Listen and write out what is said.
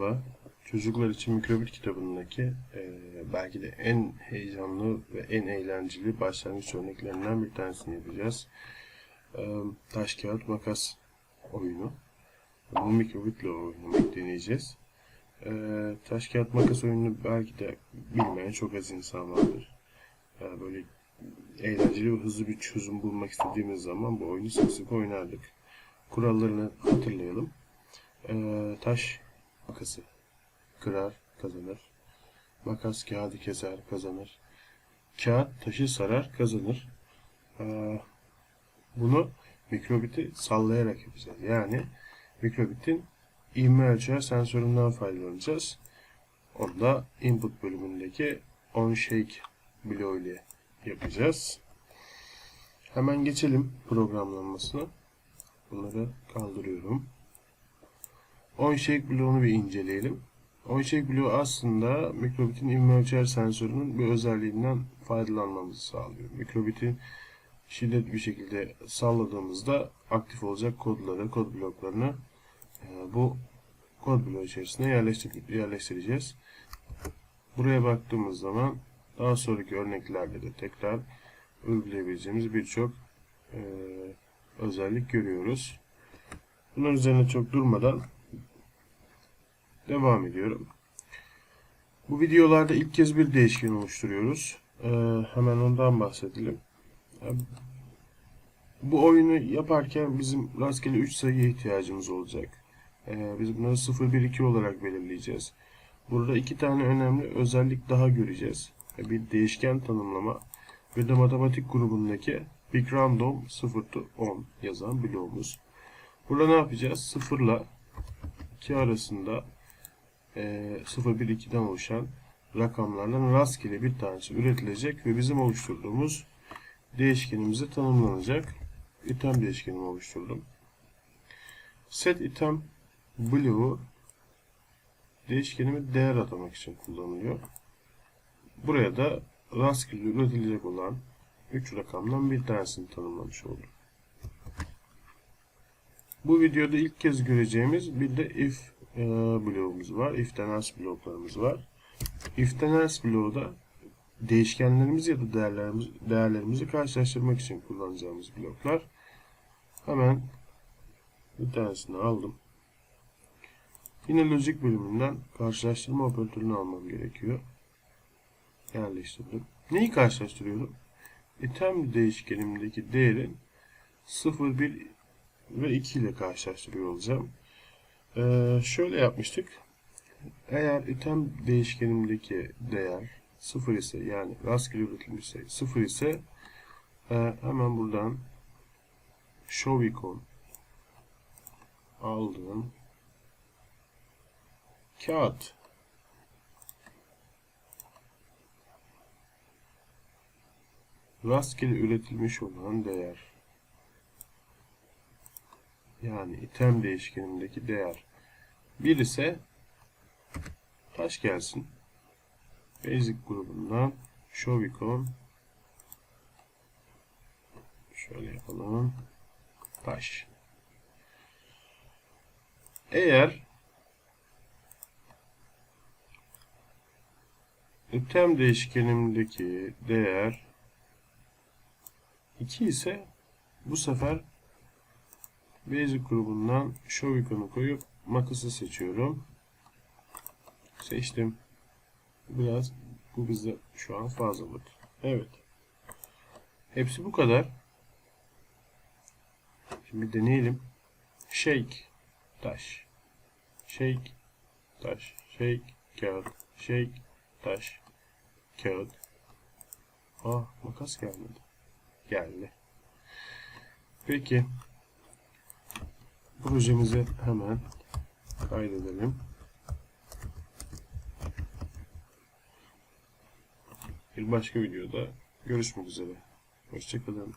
Merhaba. Çocuklar için Mikrobit kitabındaki e, belki de en heyecanlı ve en eğlenceli başlangıç örneklerinden bir tanesini yapacağız. E, taş kağıt makas oyunu. Bu Mikrobit'le oynamayı deneyeceğiz. E, taş kağıt makas oyununu belki de bilmeyen çok az insan vardır. E, böyle eğlenceli ve hızlı bir çözüm bulmak istediğimiz zaman bu oyunu sık sık oynardık. Kurallarını hatırlayalım. E, taş makası kırar kazanır. Makas kağıdı keser kazanır. Kağıt taşı sarar kazanır. Ee, bunu mikrobiti sallayarak yapacağız. Yani mikrobitin ivme ölçer sensöründen faydalanacağız. Onu da input bölümündeki on shake bloğu ile yapacağız. Hemen geçelim programlanmasına. Bunları kaldırıyorum. On shake bloğunu bir inceleyelim. On shake bloğu aslında mikrobitin ivme sensörünün bir özelliğinden faydalanmamızı sağlıyor. Mikrobitin şiddetli bir şekilde salladığımızda aktif olacak kodları, kod bloklarını e, bu kod bloğu içerisine yerleştir yerleştireceğiz. Buraya baktığımız zaman daha sonraki örneklerde de tekrar uygulayabileceğimiz birçok e, özellik görüyoruz. Bunun üzerine çok durmadan Devam ediyorum. Bu videolarda ilk kez bir değişken oluşturuyoruz. Ee, hemen ondan bahsedelim. Bu oyunu yaparken bizim rastgele 3 sayıya ihtiyacımız olacak. Ee, biz bunları 0, 1, 2 olarak belirleyeceğiz. Burada iki tane önemli özellik daha göreceğiz. Bir değişken tanımlama ve de matematik grubundaki Big Random 0 to 10 yazan bloğumuz. Burada ne yapacağız? 0 ile 2 arasında 0-1-2'den oluşan rakamlardan rastgele bir tanesi üretilecek ve bizim oluşturduğumuz değişkenimize tanımlanacak. item değişkenimi oluşturdum. Set item bloğu değişkenimi değer atamak için kullanılıyor. Buraya da rastgele üretilecek olan 3 rakamdan bir tanesini tanımlamış oldum. Bu videoda ilk kez göreceğimiz bir de if e, bloğumuz var. If'ten else bloklarımız var. If'ten else bloğu da değişkenlerimizi ya da değerlerimizi, değerlerimizi karşılaştırmak için kullanacağımız bloklar. Hemen bir tanesini aldım. Yine lojik bölümünden karşılaştırma operatörünü almam gerekiyor. Yerleştirdim. Neyi karşılaştırıyorum? item değişkenimdeki değerin 0, 1 ve 2 ile karşılaştırıyor olacağım. Ee, şöyle yapmıştık. Eğer item değişkenimdeki değer 0 ise yani rastgele üretilmiş sayı 0 ise e, hemen buradan show icon aldım. Kağıt rastgele üretilmiş olan değer yani item değişkenindeki değer 1 ise taş gelsin. Basic grubundan show icon şöyle yapalım. Taş. Eğer item değişkenimdeki değer 2 ise bu sefer Basic grubundan show ikonu koyup makası seçiyorum. Seçtim. Biraz bu bize şu an fazlalık. Evet. Hepsi bu kadar. Şimdi deneyelim. Shake taş. Shake taş. Shake kağıt. Shake taş. Kağıt. Ah makas gelmedi. Geldi. Peki projemizi hemen kaydedelim. Bir başka videoda görüşmek üzere. Hoşçakalın.